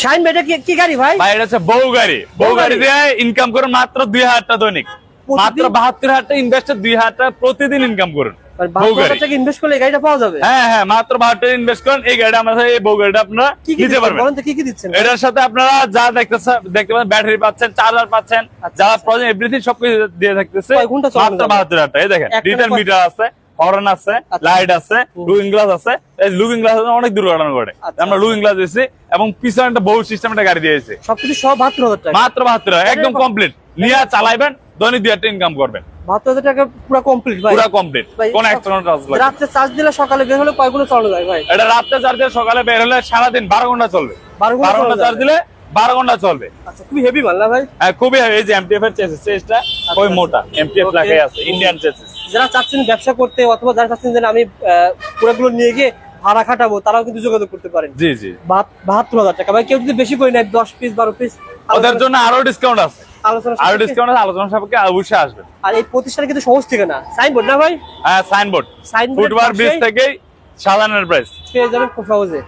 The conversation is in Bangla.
শাইন ভাই এটা কি গাড়ি ভাই? ভাই এটা হচ্ছে বউ গাড়ি। বউ গাড়ি? দিয়ে ইনকাম করুন মাত্র দুই হাজার টাকা দৈনিক। মাত্র বাহাত্তর হাজার টাকা ইনভেস্টার দুই হাজার টাকা প্রতিদিন ইনকাম করুন। ইনভেস্ট হ্যাঁ হ্যাঁ মাত্র বাহাত্তর ইনভেস্ট করেন এই গাড়িটা এই বউ গাড়িটা আপনারা কি কি পারবেন। কি কি দিচ্ছেন? এটার সাথে আপনারা যা দেখতে পাচ্ছেন ব্যাটারি পাচ্ছেন চার্জার পাচ্ছেন আচ্ছা, যারা আচ্ছা। সবকিছু দিয়ে থাকতেছে মাত্র বাহাত্তর হাজার টাকা দেখেন ডিজিটাল মিটার আছে। হর্ন আছে আচ্ছা। লাইট আছে লুকিং গ্লাস আছে। এই লুকিং গ্লাস অনেক দুর্ঘটনা ঘটে আচ্ছা, আমরা আচ্ছা। লুকিং গ্লাস দিয়েছি এবং পিছনে একটা বহু সিস্টেম একটা গাড়ি দিয়েছি। সবকিছু সব বাহাত্তর হাজার টাকা। মাত্র বাহাত্তর একদম কমপ্লিট নিয়ে চালাইবেন দৈনিক দুই হাজার ইনকাম করবেন। বাহাত্তর হাজার টাকা পুরো কমপ্লিট ভাই। পুরো কমপ্লিট কোন সব- এক্সট্রা চার্জ রাত্রে চার্জ দিলে সকালে বের হলে কয়গুলো চালানো যায় ভাই? এটা রাত্রে চার্জ দিয়ে সকালে বের হলে সারাদিন বারো ঘণ্টা চলবে। বারো ঘণ্টা চার্জ দিলে বারো ঘণ্টা চলবে। আচ্ছা খুবই হেভি মাল ভাই? হ্যাঁ খুবই এই যে এমটিএফ এর চেসিস চেসটা খুবই আচ্ছা। মোটা? MTF Okay. লাগাই আছে ইন্ডিয়ান চেসিস যারা চাচ্ছেন ব্যবসা করতে অথবা যারা চাচ্ছেন যে আমি পুরোগুলো নিয়ে গিয়ে ভাড়া খাটাবো তারাও কিন্তু যোগাযোগ করতে পারেন। জি জি। বাহাত্তর হাজার টাকা। ভাই কেউ যদি বেশি করে নেয় দশ পিস বারো পিস ওদের জন্য আরও ডিসকাউন্ট আছে। আলোচনা আরও ডিসকাউন্ট আছে আলোচনা সাপেক্ষে অবশ্যই আসবেন আর এই প্রতিষ্ঠানে কিন্তু সহজ ঠিকানা। সাইনবোর্ড না ভাই? হ্যাঁ সাইনবোর্ড সাইনবোর্ড ফুটওভার ব্রিজ থেকেই সাধারণের প্রাইস পেয়ে যাবেন খুব সহজে।